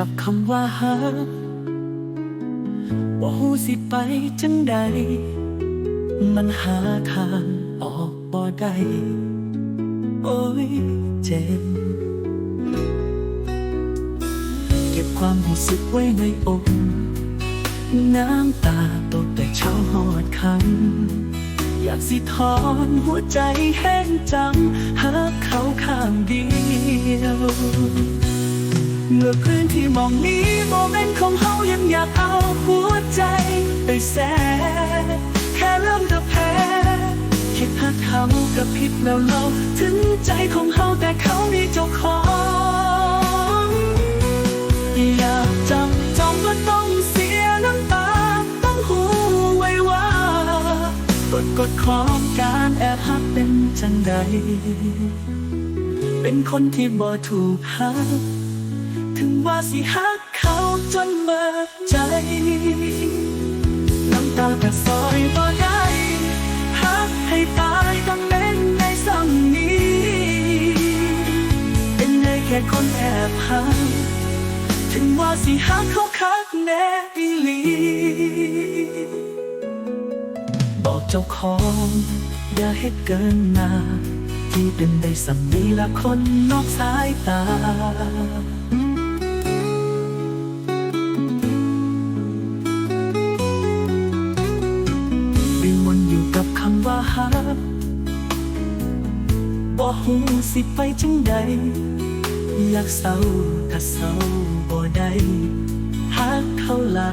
กับคำว่าฮักว่าหูสิไปจังใด มันหาทางออกบ่ได้โอ้ยเจ็บ เก็บความรู้สึกไว้ในอกน้ำตาตกแต่เช้าหอดคำอยากสิถอนหัวใจแห้งจังหากเขาข้างเดียว เมื่อพื้นที่มองนี้โมเมนต์ของเฮายังอยากเอาหัวใจไปแสแค่เริ่มกับแพ้คิดหากเขากับผิดแล้วเราถึงใจของเฮาแต่เขามีเจ้าของอยากจำจองว่าต้องเสียน้ำตา ต้องหูไว้ว่ากฎกฎของการแอบหักเป็นจังใด เป็นคนที่บ่ถูกหัก ถึงว่าสิหักเขาจนเบิดใจ น้ำตาก็ซอยบ่ได้หักให้ตายต้องเล่นในสังนี้ เป็นได้แค่คนแอบหักถึงว่าสิหักเขาคักแน่อีหลีบอกเจ้าของ อย่าให้เกินหนาที่เป็นได้สำนีละคนนอกสายตา กับคำว่าฮักบ่หูสิไปจังใด อยากเศร้าถ้าเศร้าบ่ได้ฮักเขาหลา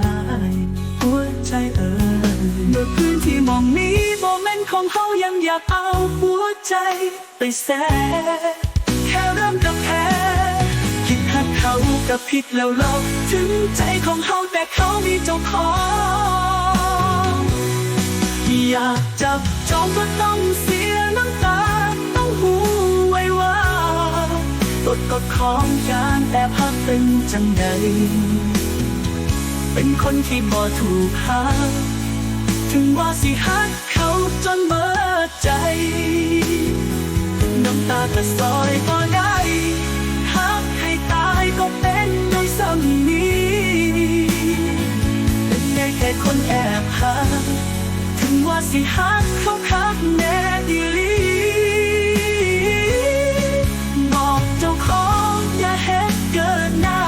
ยหัวใจเอ่ยเมื่อพื้นที่มองนี้โมเมนต์ของเขายังอยากเอาหัวใจไปแสแค่เริ่มกับแพ้คิดหักเขากับผิดแล้วเราถึงใจของเขาแต่เขามีเจ้าของ อยากจับจองก็ต้องเสียน้ำตา ต้องหูไว้ว่ากฎกฎของการแอบหักเป็นจังใด เป็นคนที่บ่ถูกหักถึงว่าสิหักเขาจนเบิดใจ น้ำตาก็ซอยก็ได้ สิหักเขาคักแน่ดีลีบอกเจ้าของอย่าเฮ็ดเกินหน้า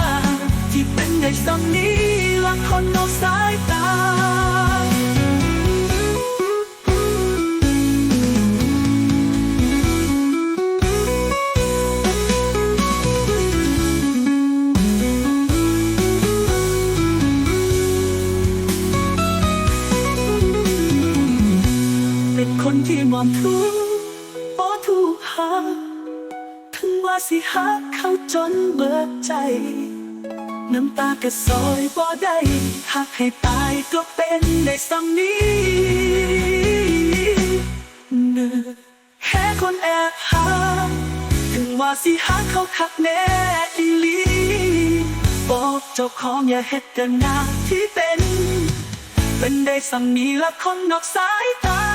ที่เป็นในสังนี้ละคนเอาสายตา ที่มอมทุกข์บ่ถูหักถึงว่าสิหักเขาจนเบิดใจ น้ำตากระซอยบ่ได้หักให้ตายก็เป็นได้สังนี้เนื้อแค่คนแอบหักถึงว่าสิหักเขาคักแน่อีลีบอกเจ้าของอย่าเฮ็ดกันหน้าที่เป็น เป็นได้สังมีละคนนอกสายตา